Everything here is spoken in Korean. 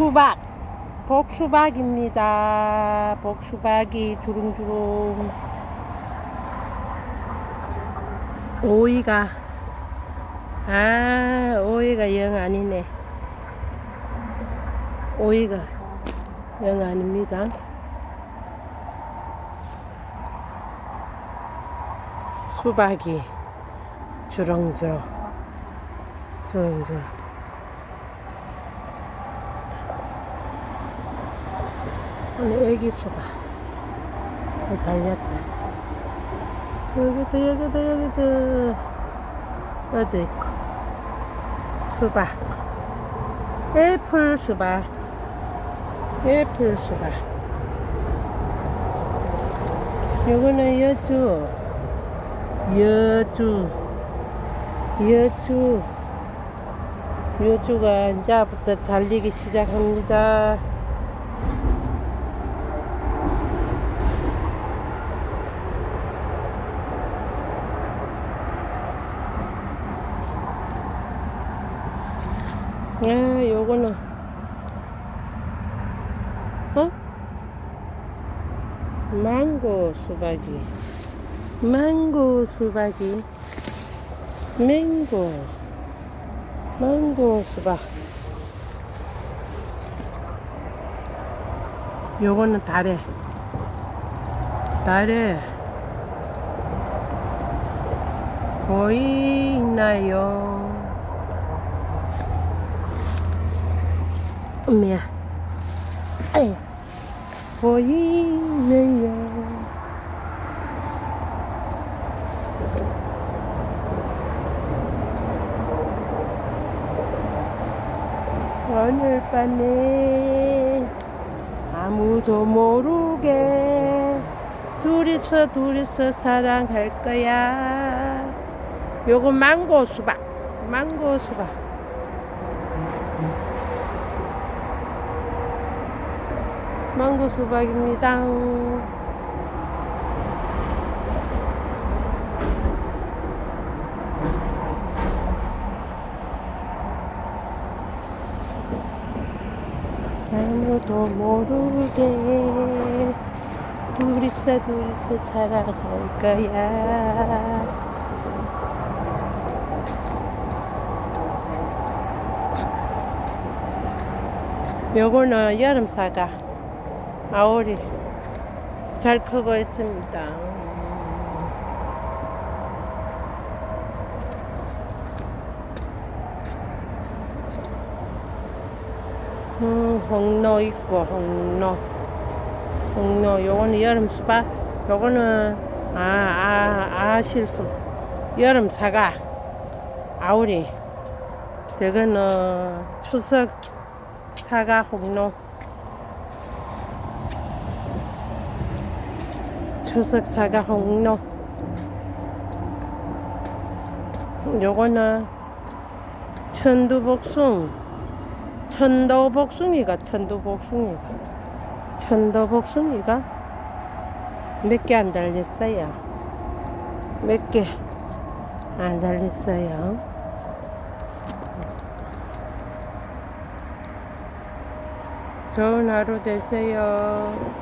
수박. 복수박입니다. 복수박이 주름주름. 오이가. 아, 오이가 영 아니네. 오이가 영 아닙니다. 수박이 주렁주렁. 주렁주렁. 오늘 애기 수박. 어, 달렸다. 여기도, 여기도, 여기도. 여기도 있고. 수박. 애플 수박. 애플 수박. 요거는 여주. 여주. 여주. 여주가 이제부터 달리기 시작합니다. 아, 요거는. 어? 망고 수박이. 망고 수박이. 맹고. 망고 수박. 요거는 다래 다래 보이나요? 엄마야. 아야. 보이네요. 오늘 밤에 아무도 모르게 둘이서 둘이서 사랑할 거야. 요거 망고 수박. 망고 수박. 망고 수박입니다. 아무도 모르게 둘이서 둘이서 살아갈 거야. 요거는 여름 사과. 아오리 잘 크고 있습니다. 음, 홍로 있고 홍로. 홍로 요거는 여름 수박 요거는 아아아 아, 실수. 여름 사과. 아오리. 저거는 추석 사과 홍로 추석 사과 홍로 요거는 천두복숭 천도복숭이가 천도복숭이가. 천도복숭이가 몇 개 안 달렸어요? 몇 개 안 달렸어요? 좋은 하루 되세요